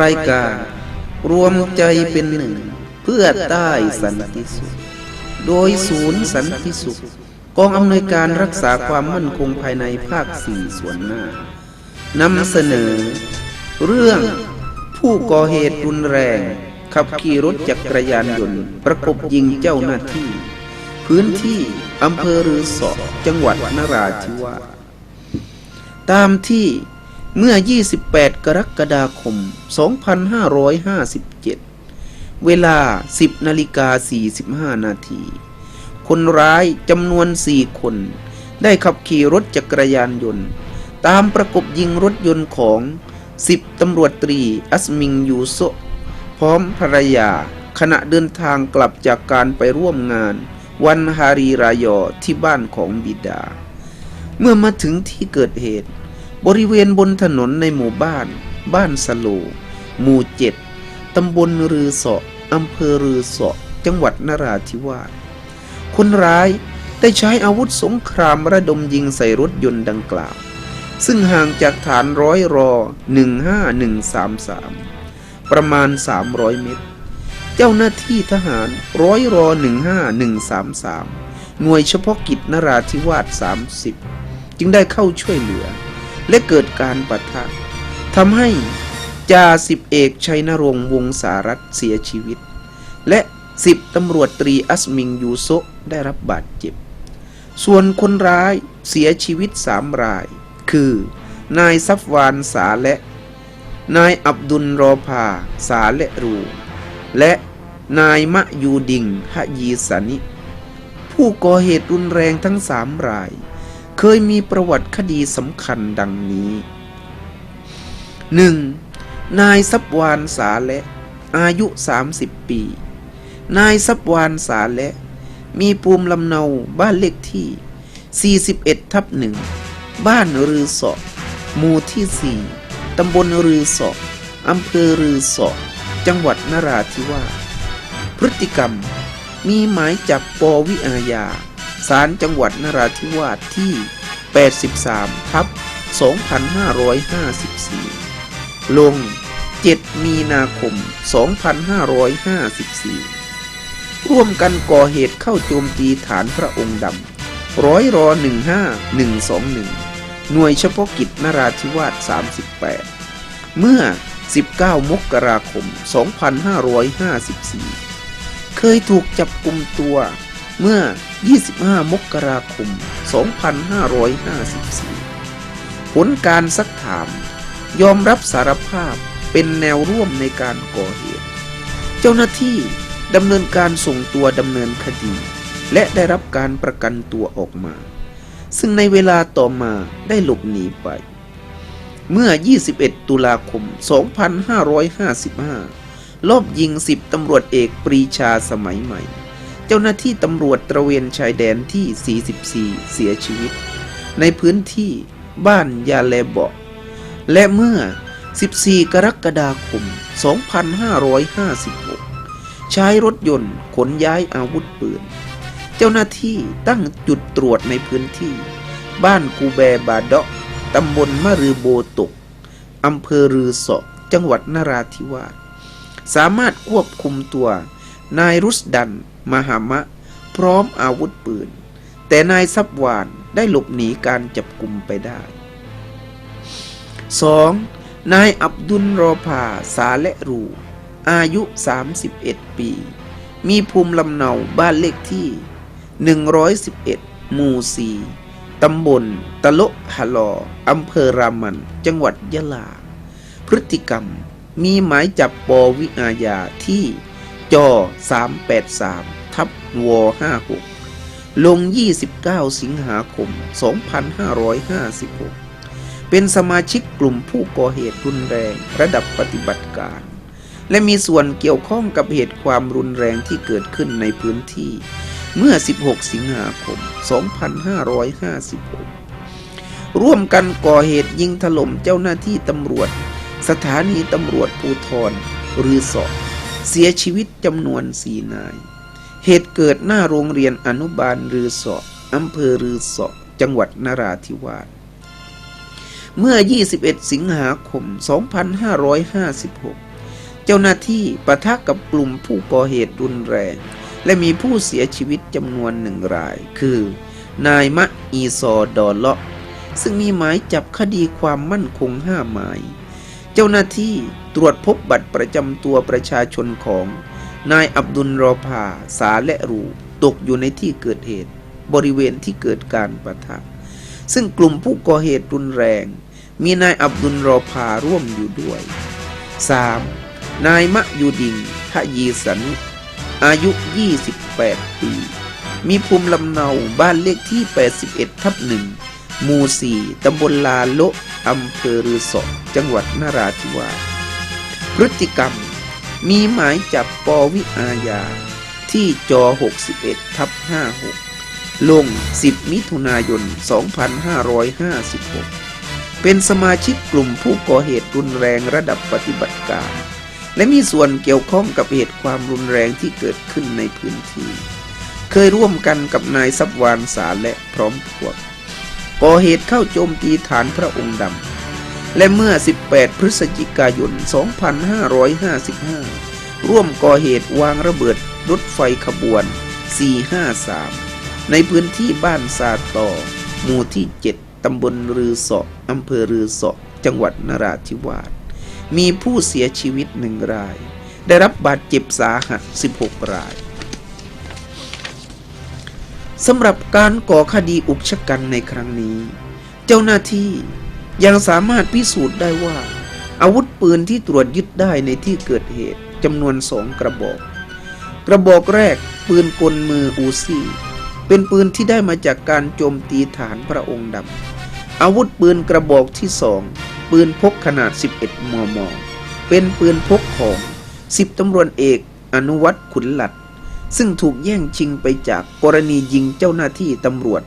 รายการ รวมใจเป็นหนึ่ง เพื่อใต้สันติสุข โดยศูนย์สันติสุข กองอำนวยการรักษาความมั่นคงภายในภาคสี่ส่วนหน้านำเสนอ เรื่องผู้ก่อเหตุรุนแรง ขับขี่รถจักรยานยนต์ ประกบยิงเจ้าหน้าที่ พื้นที่อำเภอรือสอจังหวัดนราธิวาสตามที่ เมื่อ 28 กรกฎาคม 2557 เวลา 10 นาฬิกา 45 นาที คนร้ายจำนวน 4 คน ได้ขับขี่รถจักรยานยนต์ ตามประกบยิงรถยนต์ของ 10 ตำรวจตรี อัสมิงยูโซพร้อมภรรยา ขณะเดินทางกลับจากการไปร่วมงาน วันฮารีรายอที่บ้านของบิดา เมื่อมาถึงที่เกิดเหตุ บริเวณบนถนนในหมู่บ้าน บ้านสโล หมู่เจ็ดตำบลรือเสาะอำเภอรือเสาะจังหวัดนราธิวาสคนร้ายได้ใช้อาวุธสงครามระดมยิงใส่รถยนต์ดังกล่าว ซึ่งห่างจากฐานร้อยรอ 15133 ประมาณ 300 เมตร เจ้าหน้าที่ทหารร้อยรอ 15133 หน่วยเฉพาะกิจนราธิวาส 30 จึงได้เข้าช่วยเหลือ และเกิดการปะทะทำให้จ่าสิบเอกชัยนรงค์วงสารัตเสียชีวิต และสิบตำรวจตรีอัสมิงยูโซได้รับบาดเจ็บ ส่วนคนร้ายเสียชีวิตสามราย คือ นายซัฟวานสาและ นายอับดุลรอพาสาและรู และนายมะยูดิงฮะยีสานิ ผู้ก่อเหตุรุนแรงทั้งสามราย เคยมีประวัติคดีสำคัญดังนี้ 1. นายซับวานสาและ อายุ 30 ปี นายซับวานสาและ มีภูมิลำเนาบ้านเลขที่ 41 ทับหนึ่ง บ้านรือเสาะหมู่ที่ 4 ตำบลรือเสาะอำเภอรือเสาะจังหวัดนราธิวาส พฤติกรรม มีหมายจับปวิอาญา ศาลจังหวัดนราธิวาสที่ 83ทับ2554 ลง 7 มีนาคม 2554 ร่วมกันก่อเหตุเข้าโจมตีฐานพระองค์ดำร้อยรอ 15121 หน่วยเฉพาะกิจนราธิวาส 38 เมื่อ 19 มกราคม 2554 เคยถูกจับกลุ่มตัวเมื่อ 25 มกราคม 2554 ผลการซักถาม ยอมรับสารภาพเป็นแนวร่วมในการก่อเหตุ เจ้าหน้าที่ดำเนินการส่งตัวดำเนินคดี และได้รับการประกันตัวออกมา ซึ่งในเวลาต่อมาได้หลบหนีไป เมื่อ 21 ตุลาคม 2555 ลอบยิง 10ตำรวจเอกปรีชาสมัยใหม่ เจ้าหน้าที่ตำรวจตระเวนชายแดนที่ 44 เสียชีวิต ในพื้นที่บ้านยาเลเบาะและเมื่อ 14 กรกฎาคม 2556 ใช้รถยนต์ขนย้ายอาวุธปืน เจ้าหน้าที่ตั้งจุดตรวจในพื้นที่ บ้านกูแบบาดาะตำบลมะรือโบตก อำเภอรือเสาะจังหวัดนราธิวาส สามารถควบคุมตัวนายรุสดัน มหามะ พร้อมอาวุธปืน แต่นายซับวานได้หลบหนีการจับกลุ่มไปได้ 2. นายอับดุลรอพาสาและรู อายุ 31 ปี มีภูมิลำเนาบ้านเลขที่ 111 หมู่4ตำบล ตะโละฮะลออำเภอรามัน จังหวัดยะลา พฤติกรรมมีหมายจับปวิอาญาที่จอ383 ว56 ลง 29 สิงหาคม 2556 เป็นสมาชิกกลุ่มผู้ก่อเหตุรุนแรงระดับปฏิบัติการ และมีส่วนเกี่ยวข้องกับเหตุความรุนแรงที่เกิดขึ้นในพื้นที่ เมื่อ 16 สิงหาคม 2556 ร่วมกันก่อเหตุยิงถล่มเจ้าหน้าที่ตำรวจ สถานีตำรวจภูธรรือสอเสียชีวิตจำนวนสี่นาย เหตุเกิดหน้าโรงเรียนอนุบาลรือสออำเภอรือสอจังหวัดนราธิวาส เมื่อ 21 สิงหาคม 2556 เจ้าหน้าที่ปะทะกับกลุ่มผู้ก่อเหตุรุนแรง และมีผู้เสียชีวิตจำนวนหนึ่งราย คือ นายมะอีซอดอเลาะ ซึ่งมีหมายจับคดีความมั่นคงห้าหมาย เจ้าหน้าที่ตรวจพบบัตรประจำตัวประชาชนของ นายอับดุลรอพาสาและรูตกอยู่ในที่เกิดเหตุ บริเวณที่เกิดการประทะ ซึ่งกลุ่มผู้ก่อเหตุรุนแรง มีนายอับดุลรอพาร่วมอยู่ด้วย 3. นายมะยูดิงทะยีสัน อายุ 28 ปี มีภูมิลำเนาบ้านเลขที่ 81 ทับหนึ่งหมู่ 4ตำบลลาโลอำเภอรือสอจังหวัดนราธิวาสพฤติกรรม มีหมายจับปวิอาญา ที่จอ61ทับ56 ลง 10 มิถุนายน 2556 เป็นสมาชิกกลุ่มผู้ก่อเหตุรุนแรงระดับปฏิบัติการ และมีส่วนเกี่ยวข้องกับเหตุความรุนแรงที่เกิดขึ้นในพื้นที่ เคยร่วมกันกับนายซับวานสาและพร้อมพวก ก่อเหตุเข้าโจมตีฐานพระองค์ดำ และเมื่อ 18 พฤศจิกายน 2555 ร่วมก่อเหตุวางระเบิดรถไฟขบวน 453 ในพื้นที่บ้านซาตอหมู่ที่ 7 ตำบลรือเสาะอำเภอรือเสาะจังหวัดนราธิวาส มีผู้เสียชีวิตหนึ่งราย ได้รับบาดเจ็บสาหัส 16 รายสำหรับการก่อคดีอุกชะกันในครั้งนี้ เจ้าหน้าที่ ยังสามารถพิสูจน์ได้ว่า อาวุธปืนที่ตรวจยึดได้ในที่เกิดเหตุจำนวนสองกระบอก กระบอกแรกปืนกลมืออูซี่เป็นปืนที่ได้มาจากการโจมตีฐานพระองค์ดำอาวุธปืนกระบอกที่สองปืนพกขนาด 11 มม เป็นปืนพกของสิบตำรวจเอกอนุวัตขุนหลัด ซึ่งถูกแย่งชิงไปจากกรณียิงเจ้าหน้าที่ตำรวจ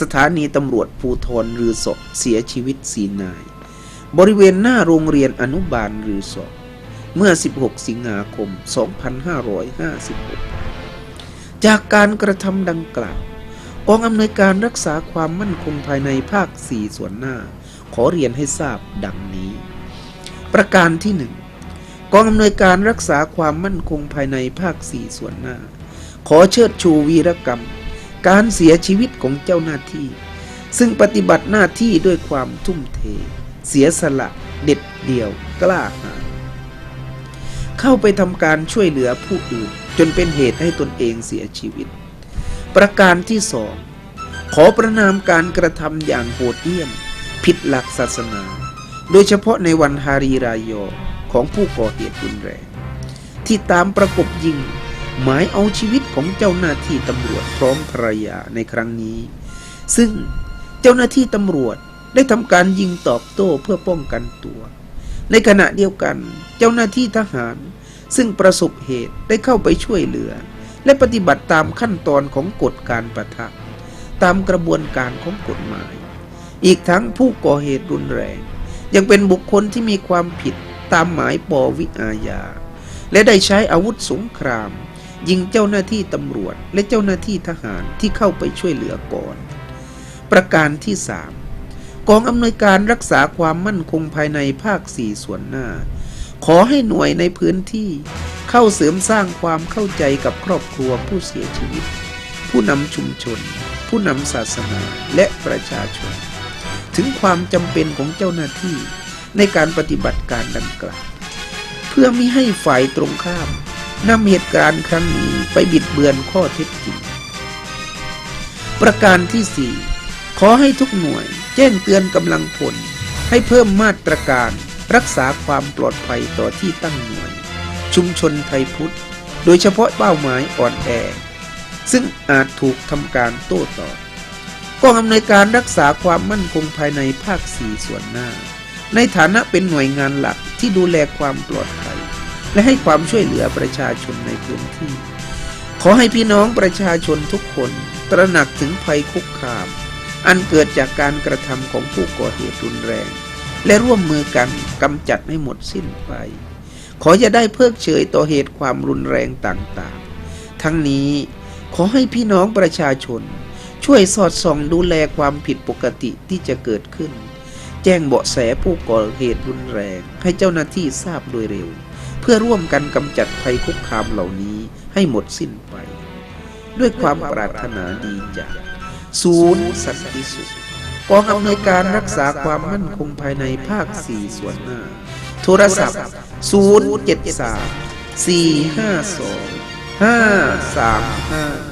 สถานีตำรวจภูธรรือศกเสียชีวิตสีนาย บริเวณหน้าโรงเรียนอนุบาลรือศกเมื่อ 16 สิงหาคม 2556 จากการกระทำดังกล่าวกองอำนวยการรักษาความมั่นคงภายในภาค 4 ส่วนหน้า ขอเรียนให้ทราบดังนี้ ประการที่หนึ่งกองอำนวยการรักษาความมั่นคงภายในภาค 4 ส่วนหน้า ขอเชิดชูวีรกรรม การเสียชีวิตของเจ้าหน้าที่ ซึ่งปฏิบัติหน้าที่ด้วยความทุ่มเท เสียสละเด็ดเดี่ยวกล้าหาญเข้าไปทำการช่วยเหลือผู้อื่น จนเป็นเหตุให้ตนเองเสียชีวิต ประการที่สองขอประนามการกระทำอย่างโหดเหี้ยม ผิดหลักศาสนา โดยเฉพาะในวันฮารีรายอของผู้ก่อเหตุรุนแรง ที่ตามประกบยิง หมายเอาชีวิตของเจ้าหน้าที่ตำรวจพร้อมภรรยาในครั้งนี้ ซึ่งเจ้าหน้าที่ตำรวจได้ทำการยิงตอบโต้เพื่อป้องกันตัว ในขณะเดียวกัน เจ้าหน้าที่ทหาร ซึ่งประสบเหตุได้เข้าไปช่วยเหลือ และปฏิบัติตามขั้นตอนของกฎการประทะตามกระบวนการของกฎหมาย อีกทั้งผู้ก่อเหตุรุนแรง ยังเป็นบุคคลที่มีความผิดตามหมายปวิอาญาและได้ใช้อาวุธสงคราม ยิงเจ้าหน้าที่ตำรวจและเจ้าหน้าที่ทหารที่เข้าไปช่วยเหลือก่อน ประการที่สามกองอำนวยการรักษาความมั่นคงภายในภาคสี่ส่วนหน้า ขอให้หน่วยในพื้นที่เข้าเสริมสร้างความเข้าใจกับครอบครัวผู้เสียชีวิต ผู้นำชุมชน ผู้นำศาสนาและประชาชน ถึงความจำเป็นของเจ้าหน้าที่ในการปฏิบัติการดังกล่าวเพื่อไม่ให้ฝ่ายตรงข้าม นำเหตุการณ์ครั้งนี้ไปบิดเบือนข้อเท็จจริง ประการที่ 4 ขอให้ทุกหน่วยแจ้งเตือนกำลังพล ให้เพิ่มมาตรการรักษาความปลอดภัยต่อที่ตั้งหน่วย ชุมชนไทยพุทธ โดยเฉพาะเป้าหมายอ่อนแอ ซึ่งอาจถูกทำการโต้ตอบกองอำนวยการรักษาความมั่นคงภายในภาคสี่ส่วนหน้า ในฐานะเป็นหน่วยงานหลักที่ดูแลความปลอดภัย และให้ความช่วยเหลือประชาชนในพื้นที่ ขอให้พี่น้องประชาชนทุกคนตระหนักถึงภัยคุกคาม อันเกิดจากการกระทำของผู้ก่อเหตุรุนแรง และร่วมมือกันกำจัดให้หมดสิ้นไป ขออย่าได้เพิกเฉยต่อเหตุความรุนแรงต่างๆ ทั้งนี้ขอให้พี่น้องประชาชน ช่วยสอดส่องดูแลความผิดปกติที่จะเกิดขึ้น แจ้งเบาะแสผู้ก่อเหตุรุนแรงให้เจ้าหน้าที่ทราบโดยเร็ว เพื่อร่วมกันกำจัดภัยคุกคามเหล่านี้ให้หมดสิ้นไป ด้วยความปรารถนาดีจากศูนย์สันติสุขกองอำนวยการรักษาความมั่นคงภายในภาค 4 ส่วนหน้า โทรศัพท์ 073 452 535